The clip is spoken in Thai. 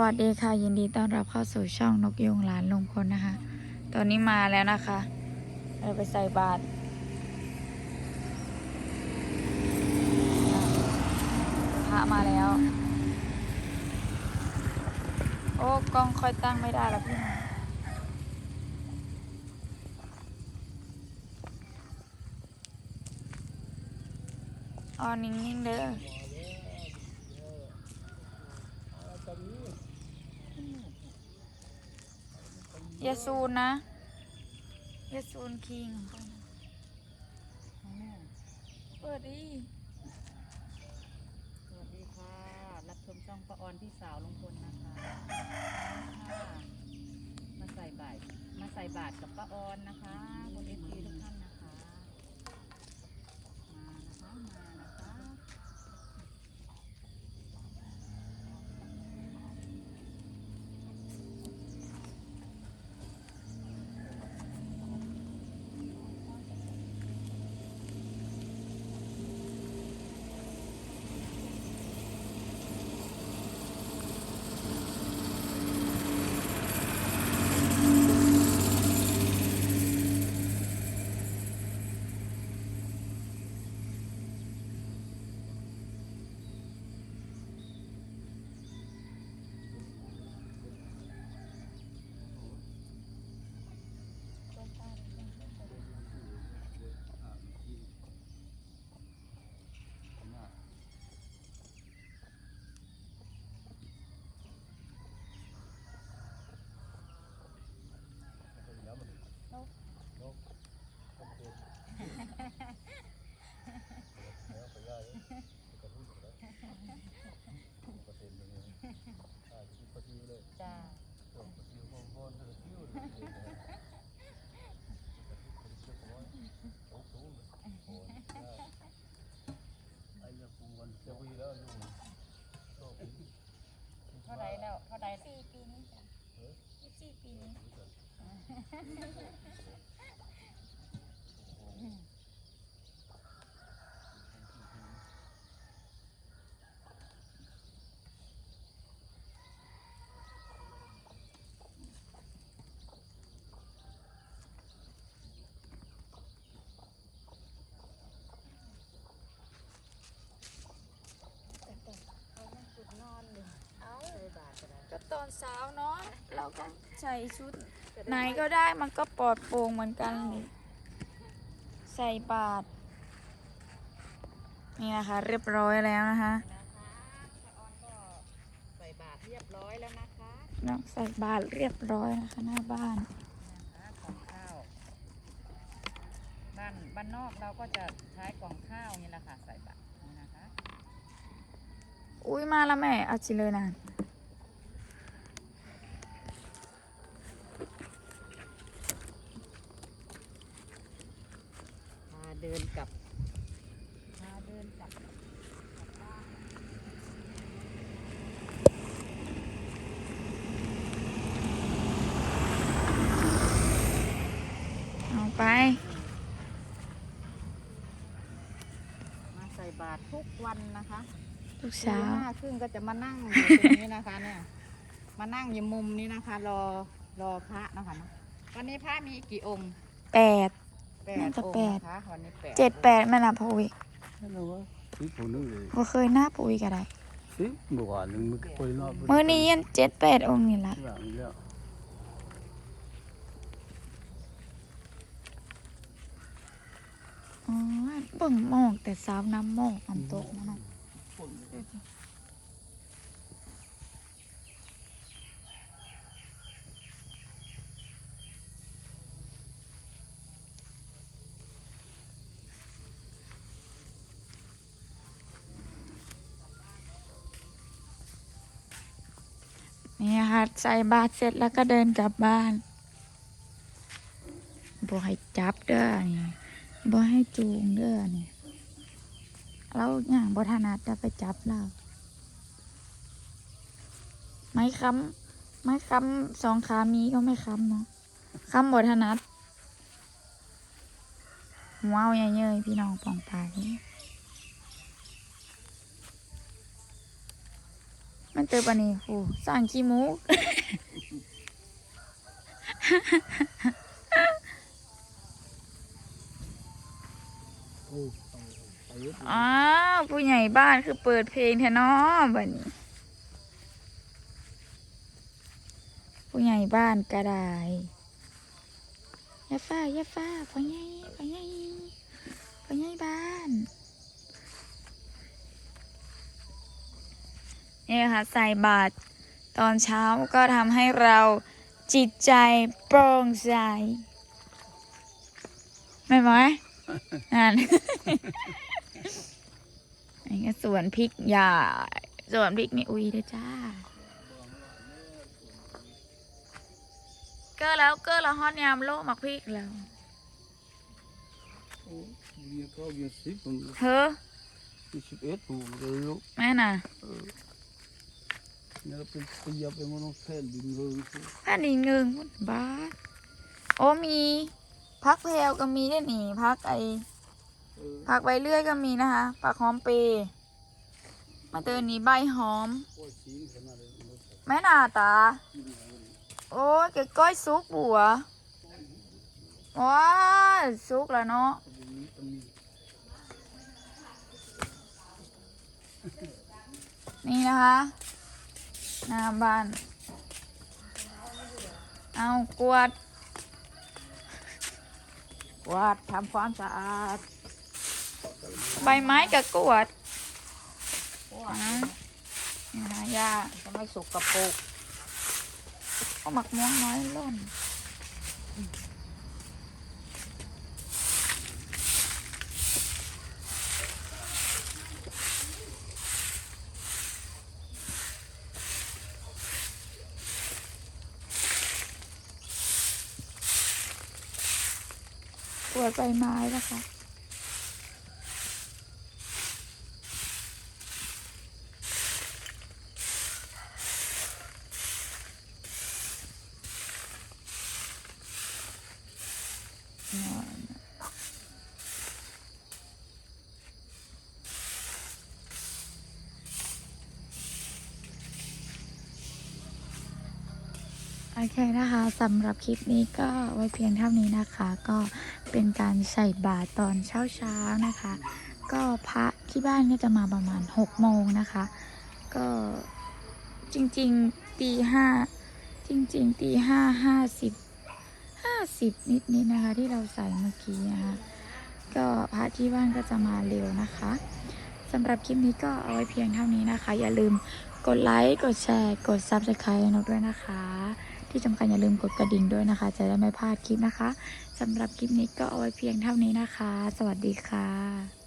วัสดีค่ะ ยินดีต้อนรับเข้าสู่ช่องนกยุงหลานลุงพลนะคะ ตอนนี้มาแล้วนะคะเราไปใส่บาตรพระมาแล้ว โอ้กล้องค่อยตั้งไม่ได้แล้วพี่อ๋อนิ่งๆเด้อ อย่าซูนนะ อย่าซูนคิงเปิดดิสวัสดีค่ะ รับชมช่องป้าออนพี่สาวลุงพลนะคะค่ะมาใส่บาตรมาใส่บาตรกับป้าออนนะคะบนเอฟซีทุกท่านนะคะ มานะคะ มานะคะ จ้า เท่าไรแล้ว เท่าไร สี่ปีนี้จ้ะ ยี่สี่ปีนี้เอา ใส่บาตรกันนะก็ตอนเช้าเนาะเราก็ใส่ชุด ไหนก็ได้มันก็ปลอดโปร่งเหมือนกันนี่ใส่บาตรนี่นะคะ เรียบร้อยแล้วนะคะนะคะป้าออนก็ใส่บาตรเรียบร้อยแล้วนะคะน้องใส่บาตรเรียบร้อยนะคะหน้าบ้าน นะคะกล่องข้าวบ้านบ้านนอกเราก็จะใช้กล่องข้าวนี่แหละค่ะใส่บาตรนี่นะคะ อุ้ยมาแล้วแม่เอาจิเลยนะ พาเดินกลับพาเดินกลับเอาไป มาใส่บาตรทุกวันนะคะทุกตีเช้าห้าครึ่งก็จะมานั่งอยู่ตรงนี้นะคะเนี่ย มานั่งอยู่มุมนี้นะคะ รอรอพระนะคะเนอะวันนี้พระมีกี่องค์แปดแป น่าดจะองแปค์ดนะคะวันนี้แปดเจ็ดแปดแม่นะพ่อวิ Hello, พี่ผู้นึงเลยบ่เคยหน้าปุยก็ได้ สิเมื่อวานนึงมันคุยรอบเมื่อนี้ยันเจ็ดแปดองค์นี่ละหลังแล้วอ๋อเบิ่งหมอกแต่สาวน้ำหมอกน้ำตกมาเนาะ นี่ค่ะใส่บาตรเสร็จแล้วก็เดินกลับบ้านบ่ให้จับเด้อนี่บ่ให้จูงเด้อนี่เราอย่างบ่ถนัดจะไปจับเราไม้ค้ำไม้ค้ำสองขามีก็ไม่ค้ำเนาะค้ำบ่ถนัดหัวเอาใหญ่เยยพี่น้องปองไป เจอปะนี่โอ้สร้างขี้มุกอ้าวผู้ใหญ่บ้านคือเปิดเพลงแทนอบัดนี้ ผู้ใหญ่บ้านก็ได้ยาฟ้ายาฟ้าพ่อใหญ่พ่อใหญ่พ่อใหญ่บ้าน นี่ค่ะใส่บาตรตอนเช้าก็ทำให้เราจิตใจโปร่งใสไม่ไหมนั่นอันนี้ก็สวนพริกใหญ่สวนพริกนี่อุ้ยเด้อจ้า เกอแล้วเกอแล้วฮอตยามโลกมักพริกแล้วโอ้เบียร์ก็เบียร์สิบผมเฮ้อยี่สิบเอ็ดผมเลยลูกแม่น่ะ เนี่ยเป็นไปยับไปมันต้องแค่ดินเลยพันอีกหนึ่งบาทโอ้มีพักแพลวก็มีด้วยนี่พักไอเออพักใบเลื่อยก็มีนะคะผักหอมเปรย์มาเตือนนี้ใบหอมโอ้ยสีขนาดนี้มันแม่น่าตา โอ้ยแกก้อยซุกบัวว้าซุกแล้วเนาะจะมีตรงนี้นี่นะคะ หน้าบ้าน เอากวาดกวาดทำความสะอาด ใบไม้กับกวาดนะนี่นะคะยาจะไม่สุกกระปุกก็หมักม้วงน้อยล่น วดใบไม้นะคะ โอเคนะคะสำหรับคลิปนี้ก็ไว้เพียงเท่านี้นะคะ ก็ เป็นการใส่บาตรตอนเช้าเช้านะคะ ก็พระที่บ้านก็จะมาประมาณ6โมงนะคะ ก็จริงๆตีห้าจริงๆตีห้าห้าสิบห้าสิบนิดๆนนะคะ ที่เราใส่เมื่อกี้นะคะก็พระที่บ้านก็จะมาเร็วนะคะสำหรับคลิปนี้ก็เอาไว้เพียงเท่านี้นะคะ อย่าลืมกดไลค์กดแชร์กด Subscribe นกด้วยนะคะ ที่สำคัญอย่าลืมกดกระดิ่งด้วยนะคะ จะได้ไม่พลาดคลิปนะคะ สำหรับคลิปนี้ก็เอาไว้เพียงเท่านี้นะคะ สวัสดีค่ะ